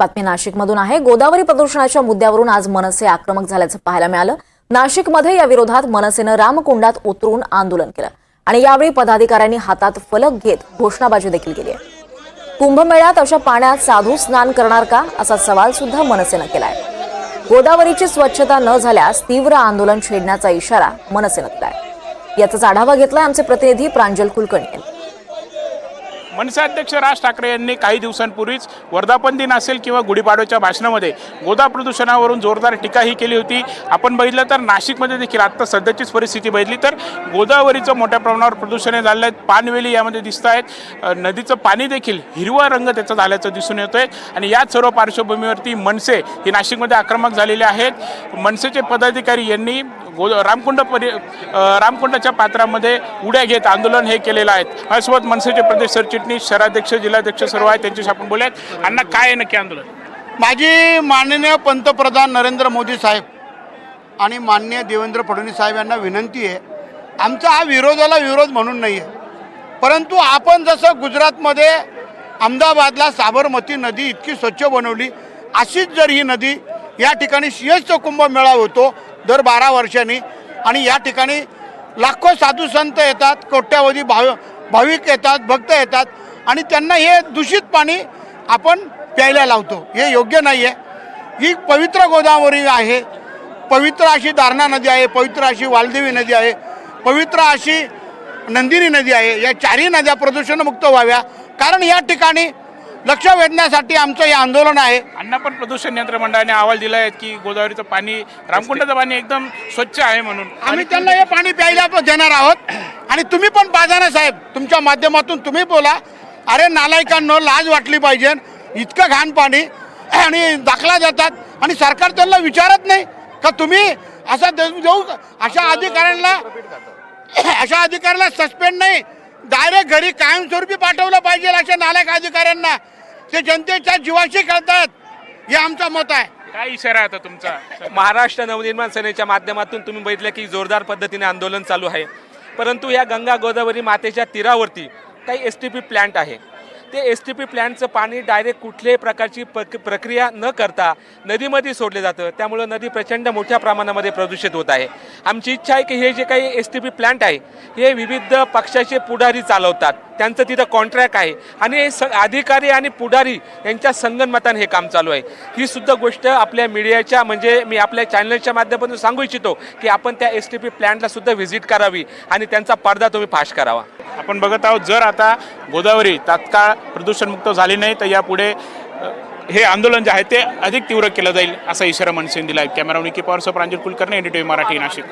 बातमी नाशिकमधून आहे. गोदावरी प्रदूषणाच्या मुद्द्यावरून आज मनसे आक्रमक झाल्याचं पाहायला मिळालं. नाशिकमध्ये या विरोधात मनसेनं रामकुंडात उतरून आंदोलन केलं आणि यावेळी पदाधिकाऱ्यांनी हातात फलक घेत घोषणाबाजी देखील केली आहे. कुंभमेळ्यात अशा पाण्यात साधू स्नान करणार का? असा सवाल सुद्धा मनसेनं केलाय. गोदावरीची स्वच्छता न झाल्यास तीव्र आंदोलन छेडण्याचा इशारा मनसेनं दिलाय. याचाच आढावा घेतलाय आमचे प्रतिनिधी प्रांजल कुलकर्णी यांनी. मनसे अध्यक्ष राज ठाकरे यांनी काही दिवसांपूर्वीच वर्धापन दिन असेल किंवा गुढीपाडव्याच्या भाषणामध्ये गोदा प्रदूषणावरून जोरदार टीकाही केली होती. आपण बघितलं तर नाशिकमध्ये देखील आत्ता सध्याचीच परिस्थिती बघितली तर गोदावरीचं मोठ्या प्रमाणावर प्रदूषण झालं आहे. पानवेली यामध्ये दिसत आहेत. नदीचं पाणी देखील हिरवा रंग त्याचा झाल्याचं दिसून येतोय. आणि याच सर्व पार्श्वभूमीवरती मनसे ही नाशिकमध्ये आक्रमक झालेले आहेत. मनसेचे पदाधिकारी यांनी गो रामकुंड परि रामकुंडाच्या पात्रामध्ये उड्या घेत आंदोलन हे केलेलं आहे. माझ्यासोबत मनसेचे प्रदेश सरचिटणीस शहराध्यक्ष जिल्हाध्यक्ष सर्व आहेत त्यांच्याशी आपण बोलूयात. अण्णा काय आहे नक्की आंदोलन? माझी माननीय पंतप्रधान नरेंद्र मोदी साहेब आणि माननीय देवेंद्र फडणवीस साहेब यांना विनंती आहे. आमचा हा विरोधाला विरोध म्हणून नाही आहे परंतु आपण जसं गुजरातमध्ये अहमदाबादला साबरमती नदी इतकी स्वच्छ बनवली अशीच जर ही नदी या ठिकाणी सिंहस्थ कुंभमेळा होतो दर बारा वर्षांनी. आणि या ठिकाणी लाखो साधू संत येतात कोट्यावधी भाव भाविक येतात भक्त येतात. आणि त्यांना हे दूषित पाणी आपण प्यायला लावतो. हे योग्य नाही आहे ही पवित्र गोदावरी आहे. पवित्र अशी दारणा नदी आहे पवित्र अशी वालदेवी नदी आहे पवित्र अशी नंदिनी नदी आहे. या चारही नद्या प्रदूषणमुक्त व्हाव्या. कारण या ठिकाणी लक्ष वेधण्यासाठी आमचं हे आंदोलन आहे. अण्णा पण प्रदूषण नियंत्रण मंडळाने अहवाल दिला आहे की गोदावरीचं पाणी रामकुंडाचं पाणी एकदम स्वच्छ आहे म्हणून. आम्ही त्यांना हे पाणी प्यायला पण देणार आहोत. आणि तुम्ही पण पाजा ना साहेब तुमच्या माध्यमातून तुम्ही बोला. अरे नालायकांनो लाज वाटली पाहिजे. इतकं घाण पाणी. आणि दाखला जातात आणि सरकार त्यांना विचारत नाही. का तुम्ही असा देऊ देऊ अशा अधिकाऱ्यांना अशा अधिकाऱ्याला सस्पेंड नाही. डायरेक्ट घरी कायमस्वरूपी पाठवलं पाहिजे अशा नालायक अधिकाऱ्यांना. ते जनतेच्या जीवाशी खेळतात. हे आमचं मत आहे. काय इशारा आहे आता तुमचा? महाराष्ट्र नवनिर्माण सेनेच्या माध्यमातून तुम्ही बघितलं की जोरदार पद्धतीने आंदोलन चालू आहे. परंतु या गंगा गोदावरी मातेच्या तीरावरती काही एस टी पी प्लॅन्ट आहे. ते एस टी पी प्लॅनचं पाणी डायरेक्ट कुठल्याही प्रकारची प्रक प्रक्रिया न करता नदीमध्ये सोडले जातं. त्यामुळं नदी प्रचंड मोठ्या प्रमाणामध्ये प्रदूषित होत आहे. आमची इच्छा आहे की हे जे काही एस टी पी प्लॅन्ट आहे हे विविध पक्षाचे पुढारी चालवतात. त्यांचं तिथं कॉन्ट्रॅक्ट आहे. आणि हे स अधिकारी आणि पुढारी यांच्या संगनमताने हे काम चालू आहे. ही सुद्धा गोष्ट आपल्या मीडियाच्या म्हणजे मी आपल्या चॅनलच्या माध्यमातून सांगू इच्छितो की आपण त्या एस टी पी प्लॅन्टला सुद्धा व्हिजिट करावी आणि त्यांचा पडदा तुम्ही फाश करावा. आपण बघत आहोत जर आता गोदावरी तात्काळ प्रदूषणमुक्त झाली नाही तर यापुढे हे आंदोलन जे आहे ते अधिक तीव्र केलं जाईल असा इशारा मनसेने दिला आहे कॅमेरा निकी पवारसह प्रांजल कुलकर्णी एनडीटीव्ही मराठी नाशिक.